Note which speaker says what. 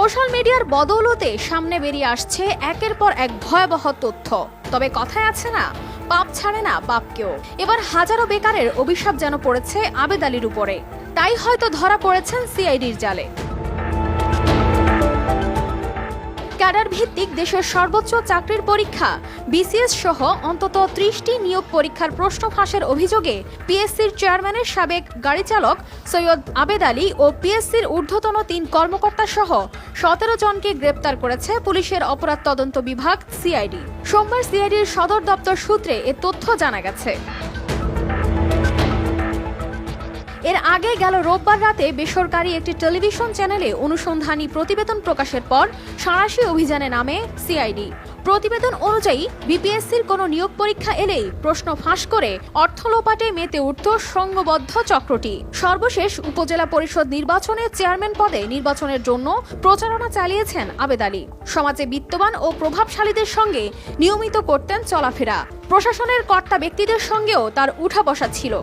Speaker 1: Social মিডিয়ার বদৌলতে সামনে বেরিয়ে আসছে একের পর এক ভয়াবহ তথ্য। তবে কথায় আছে না, পাপ ছাড়ে না বাপকেও এবার হাজারো বেকারের অভিশাপ যেন পড়েছে আবেদ আলীর উপরে। তাই হয়তো ধরা পড়েছেন সিআইডির জালে। ক্যাডার ভিত্তিক দেশের সর্বোচ্চ চাকরির পরীক্ষা। বিসিএস সহ অন্তত ত্রিশটি নিয়োগ পরীক্ষার প্রশ্ন ফাঁসের অভিযোগে পিএসসির চেয়ারম্যানের সাবেক গাড়ি চালক সৈয়দ আবেদ আলী ও পিএসসির ঊর্ধ্বতন তিন কর্মকর্তা সহ সতেরো জনকে গ্রেপ্তার করেছে পুলিশের অপরাধ তদন্ত বিভাগ সিআইডি। সোমবার সিআইডির সদর দপ্তর সূত্রে এ তথ্য জানা গেছে। এর আগে গেল রোববার রাতে বেসরকারি একটি টেলিভিশন চ্যানেলে অনুসন্ধানী প্রতিবেদন প্রকাশের পর সাঁড়াশি অভিযানে নামে সিআইডি। প্রতিবেদন অনুযায়ী বিপিএসসির কোনো নিয়োগ পরীক্ষা এলেই প্রশ্ন ফাঁস করে অর্থ লোপাটে মেতে উঠত সংঘবদ্ধ চক্রটি। সর্বশেষ উপজেলা পরিষদ নির্বাচনে চেয়ারম্যান পদে নির্বাচনের জন্য প্রচারণা চালিয়েছেন আবেদ আলী। সমাজে বিত্তবান ও প্রভাবশালীদের সঙ্গে নিয়মিত করতেন চলাফেরা। প্রশাসনের কর্তা ব্যক্তিদের সঙ্গেও তার উঠা বসা ছিল।